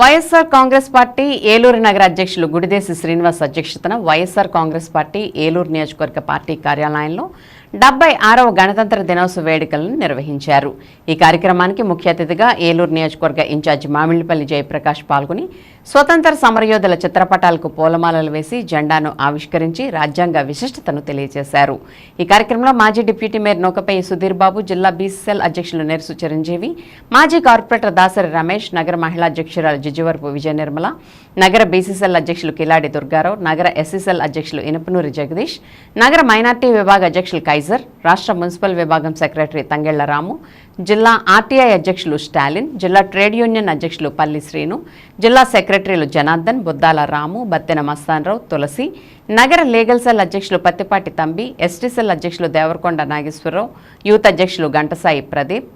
YSR Congress party Eluru నగర అధ్యక్షులు గుడిదేశి శ్రీనివాస్ అధ్యక్షతన వైఎస్ఆర్ కాంగ్రెస్ పార్టీ ఏలూరు నియోజకవర్గ పార్టీ కార్యాలయంలో డెబ్బై ఆరవ గణతంత్ర దినోత్సవ వేడుకలను నిర్వహించారు. ఈ కార్యక్రమానికి ముఖ్య అతిథిగా ఏలూరు నియోజకవర్గ ఇన్ఛార్జి మామిళ్ళపల్లి జయప్రకాష్ పాల్గొని స్వతంత్ర సమరయోధుల చిత్రపటాలకు పూలమాలలు వేసి జెండాను ఆవిష్కరించి రాజ్యాంగ విశిష్టతను తెలియజేశారు. ఈ కార్యక్రమంలో మాజీ డిప్యూటీ మేయర్ నౌకపై సుధీర్ బాబు జిల్లా బీసీఎల్ అధ్యక్షులు నెర్సు చిరంజీవి మాజీ కార్పొరేటర్ దాసరి రమేష్ నగర మహిళా అధ్యక్షురాలు జిజ్జువరపు విజయ నిర్మల నగర బీసీసీఎల్ అధ్యక్షులు కిలాడి దుర్గారావు నగర ఎస్సీసీఎల్ అధ్యక్షులు ఇనపనూరి జగదీష్ నగర మైనార్టీ విభాగ అధ్యక్షులు కైజర్ రాష్ట్ర మున్సిపల్ విభాగం సెక్రటరీ తంగెళ్ళ రాము జిల్లా ఆర్టీఐ అధ్యక్షులు స్టాలిన్ జిల్లా ట్రేడ్ యూనియన్ అధ్యక్షులు పల్లి శ్రీను జిల్లా సెక్రటరీలు జనార్దన్ బుద్దాల రాము బత్తెన మస్తాన్రావు తులసి నగర లీగల్ సెల్ అధ్యక్షులు పత్తిపాటి తంబి ఎస్టీ సెల్ అధ్యక్షులు దేవరకొండ నాగేశ్వరరావు యూత్ అధ్యక్షులు Ghantasai Pradeep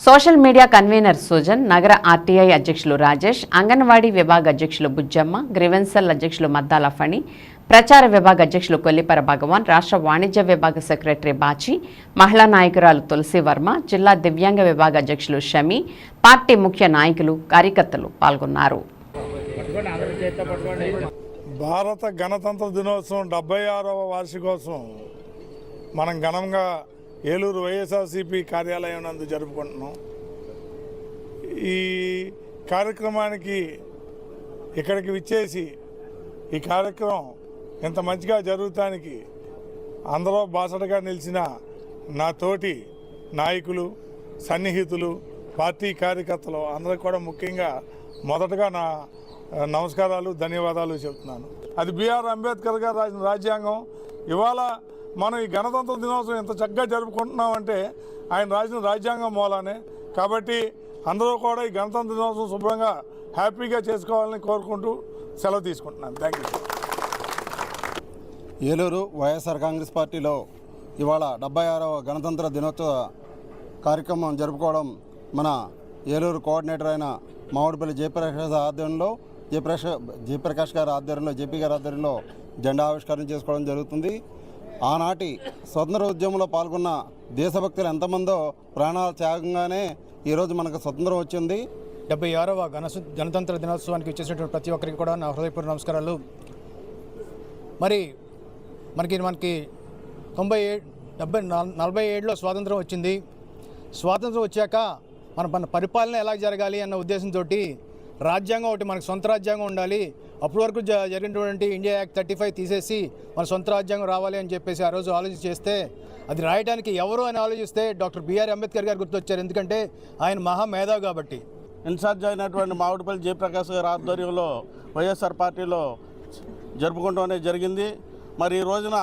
social media convenor Sujan నగర ఆర్టీఐ అధ్యక్షులు రాజేష్ అంగన్వాడీ విభాగ అధ్యక్షులు బుజ్జమ్మ గ్రివెన్సెల్ అధ్యక్షులు మద్దాల ఫణి ప్రచార విభాగ అధ్యక్షులు కొల్లిపర భగవాన్ రాష్ట్ర వాణిజ్య విభాగ సెక్రటరీ బాచి మహిళా నాయకురాలు తులసి వర్మ జిల్లా దివ్యాంగ విభాగ అధ్యక్షులు షమి పార్టీ ముఖ్య నాయకులు కార్యకర్తలు పాల్గొన్నారు. భారత గణతంత్ర దినోత్సవం డెబ్బై ఆరవ వార్షికోత్సవం. మనం ఘనంగా ఏలూరు వైఎస్ఆర్సీపీ కార్యాలయం నందు జరుపుకుంటున్నాం. ఈ కార్యక్రమానికి ఇక్కడికి విచ్చేసి ఈ కార్యక్రమం ఇంత మంచిగా జరుగుతానికి అందరూ బాసటగా నిలిచిన నా తోటి నాయకులు సన్నిహితులు పార్టీ కార్యకర్తలు అందరికి కూడా ముఖ్యంగా మొదటగా నా నమస్కారాలు ధన్యవాదాలు చెప్తున్నాను. అది బీఆర్ అంబేద్కర్ గారు రాసిన రాజ్యాంగం. ఇవాళ మనం ఈ గణతంత్ర దినోత్సవం ఇంత చక్కగా జరుపుకుంటున్నామంటే ఆయన రాసిన రాజ్యాంగం మూలానే. కాబట్టి అందరూ కూడా ఈ గణతంత్ర దినోత్సవం శుభ్రంగా హ్యాపీగా చేసుకోవాలని కోరుకుంటూ సెలవు తీసుకుంటున్నాను. Thank you Eluru YSR Congress పార్టీలో ఇవాళ డెబ్బై ఆరవ గణతంత్ర దినోత్సవ కార్యక్రమం జరుపుకోవడం మన ఏలూరు కోఆర్డినేటర్ అయిన మామిడిపల్లి జయప్రకాష్ ఆధ్వర్యంలో జయప్రకాష్ జయప్రకాష్ గారి ఆధ్వర్యంలో జేపీ గారి ఆధ్వర్యంలో జెండా ఆవిష్కరణ చేసుకోవడం జరుగుతుంది. ఆనాటి స్వతంత్ర ఉద్యమంలో పాల్గొన్న దేశభక్తులు ఎంతమందో ప్రాణాల త్యాగంగానే ఈరోజు మనకు స్వతంత్రం వచ్చింది. డెబ్బై ఆరవ గణ గణతంత్ర దినోత్సవానికి వచ్చేసినటువంటి ప్రతి ఒక్కరికి కూడా నా హృదయపూర్వ నమస్కారాలు. మరి మనకి మనకి తొంభై ఏ డెబ్బై నలభై ఏడులో స్వాతంత్రం వచ్చింది. స్వాతంత్రం వచ్చాక మన మన పరిపాలన ఎలా జరగాలి అన్న ఉద్దేశంతో రాజ్యాంగం ఒకటి మనకు సొంత రాజ్యాంగం ఉండాలి. అప్పటి వరకు జరిగినటువంటి ఇండియా యాక్ట్ థర్టీ ఫైవ్ తీసేసి మన సొంత రాజ్యాంగం రావాలి అని చెప్పేసి ఆ రోజు ఆలోచన చేస్తే అది రాయడానికి ఎవరు అని ఆలోచిస్తే డాక్టర్ బిఆర్ అంబేద్కర్ గారు గుర్తొచ్చారు. ఎందుకంటే ఆయన మహామేధావు కాబట్టి. ఇన్ఛార్జ్ అయినటువంటి మామిడిపల్లి జయప్రకాష్ గారి ఆధ్వర్యంలో వైఎస్ఆర్ పార్టీలో జరుపుకుంటూనే జరిగింది. మరి ఈ రోజున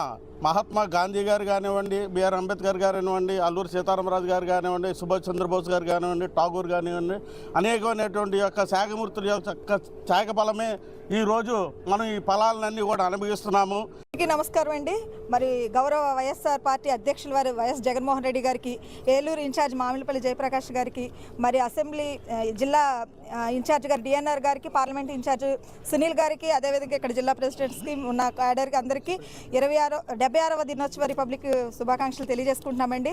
మహాత్మా గాంధీ గారు కానివ్వండి బిఆర్ అంబేద్కర్ గారు కానివ్వండి సీతారామరాజు గారు కానివ్వండి సుభాష్ చంద్రబోస్ గారు కానివ్వండి ఠాగూర్ కానివ్వండి అనేకమైనటువంటి యొక్క శాగమూర్తుల యొక్క త్యాగ ఫలమే ఈరోజు మనం ఈ ఫలాలన్నీ కూడా అనుభవిస్తున్నాము. నమస్కారం అండి. మరి గౌరవ వైఎస్ఆర్ పార్టీ అధ్యక్షుల వారు వైఎస్ జగన్మోహన్ రెడ్డి గారికి ఏలూరు ఇన్ఛార్జ్ మామిడిపల్లి జయప్రకాష్ గారికి మరి అసెంబ్లీ జిల్లా ఇన్ఛార్జ్ గారు డిఎన్ఆర్ గారికి పార్లమెంట్ ఇన్ఛార్జ్ సునీల్ గారికి అదేవిధంగా ఇక్కడ జిల్లా ప్రెసిడెంట్స్కి ఉన్న క్యాడర్కి అందరికీ ఇరవై ఆరో డెబ్బై ఆరవ దినోత్సవ రిపబ్లిక్ శుభాకాంక్షలు తెలియజేసుకుంటున్నామండి.